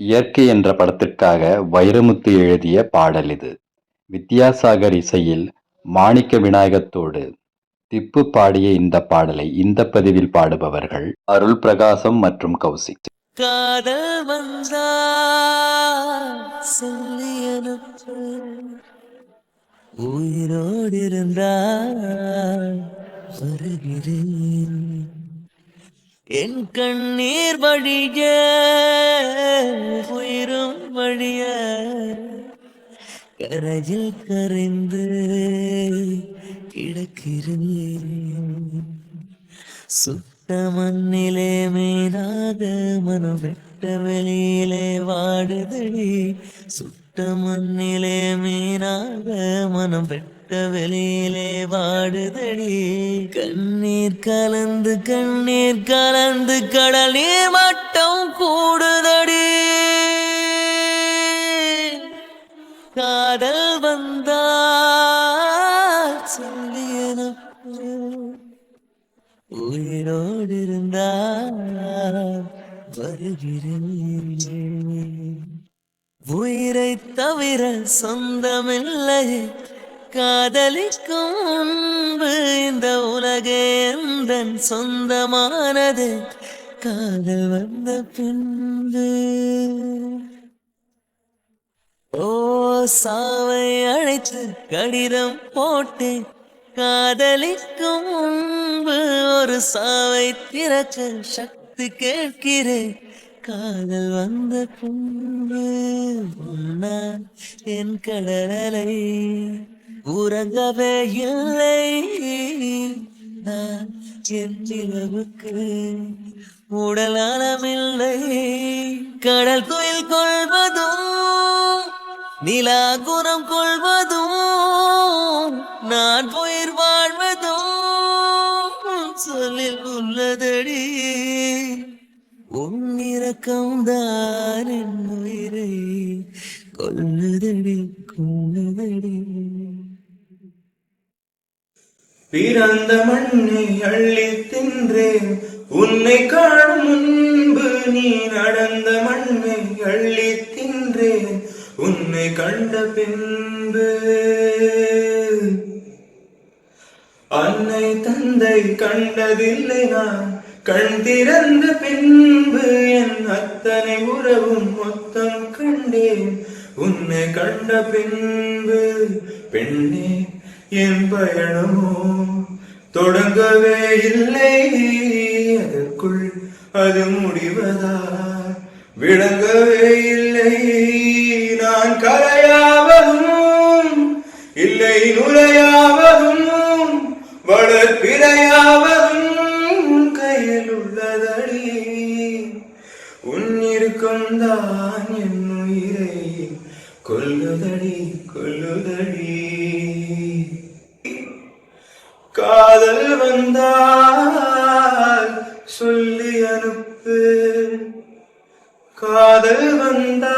இயற்கை என்ற படத்திற்காக வைரமுத்து எழுதிய பாடல் இது. வித்யாசாகர் இசையில் மாணிக்க விநாயகத்தோடு திப்பு பாடிய இந்த பாடலை இந்த பதிவில் பாடுபவர்கள் அருள் பிரகாசம் மற்றும் கௌசிக். காதல் வந்தா சொல்லி உயிரோடு வருகிறேன். என் கண்ணீர் வழிய வழிய கரையில் கரைந்து கிடக்கிறேன். சுத்த மண்ணிலே மேலாக மனம் வெட்ட வெளியிலே வாடுதடி. சுட்ட மண்ணிலே மேலாக மனம் வெட்ட வெளியிலே வாடுதடி. கண்ணீர் கலந்து கண்ணீர் கலந்து கடல் நீர் மட்டம் கூடு. காதல் வந்தா சொல்லி உயிரோடு இருந்தால் வருகிறேன். உயிரை தவிர சொந்தமில்லை காதலிக்கும் முன்பு இந்த உலகே எந்தன் சொந்தமானது. காதல் வந்த பின்பு ஓ சாவை அழைத்து கடிதம் போட்டு காதலிக்கும் முன்பு ஒரு சாவை திறக்க சக்தி கேட்கிறேன். காதல் வந்த பின்பு என் கடலை உறங்கவே இல்லை நான் என் நிலவுக்கு. உடலானமில்லை கடல் கோயில் கொள்வதும் நிலாகுரம் கொள்வதும் நான் போயிர் வாழ்வதும் சொல்லில் உள்ளதடி. உன்னிறக்கம் தான் என் உயிரை கொல்லுதடி கொல்லுதடி பிறந்த மண்ணை அள்ளி தின்றேன் உன்னை காணும் முன்பு நீ நடந்த மண்ணை அள்ளி உன்னை கண்ட பின்பு அன்னை தந்தை கண்டதில்லை நான். கண் திறந்த பின்பு என் அத்தனை உறவும் மொத்தம் கண்டேன். உன்னை கண்ட பின்பு பெண்ணே என் பயணமோ தொடங்கவே இல்லை. அதற்குள் அது முடிவதா விளங்கவே இல்லை. நான் கரையாவதும் இல்லை நுழையாவதும் வளர்ப்பிறையாவதும் கையில் உள்ளதடி. உன் இருக்கும் தான் என் உயிரை கொல்லுதடி கொல்லுதடி. காதல் வந்தால் சொல்லி அனுப்பு. காதல் வந்தால்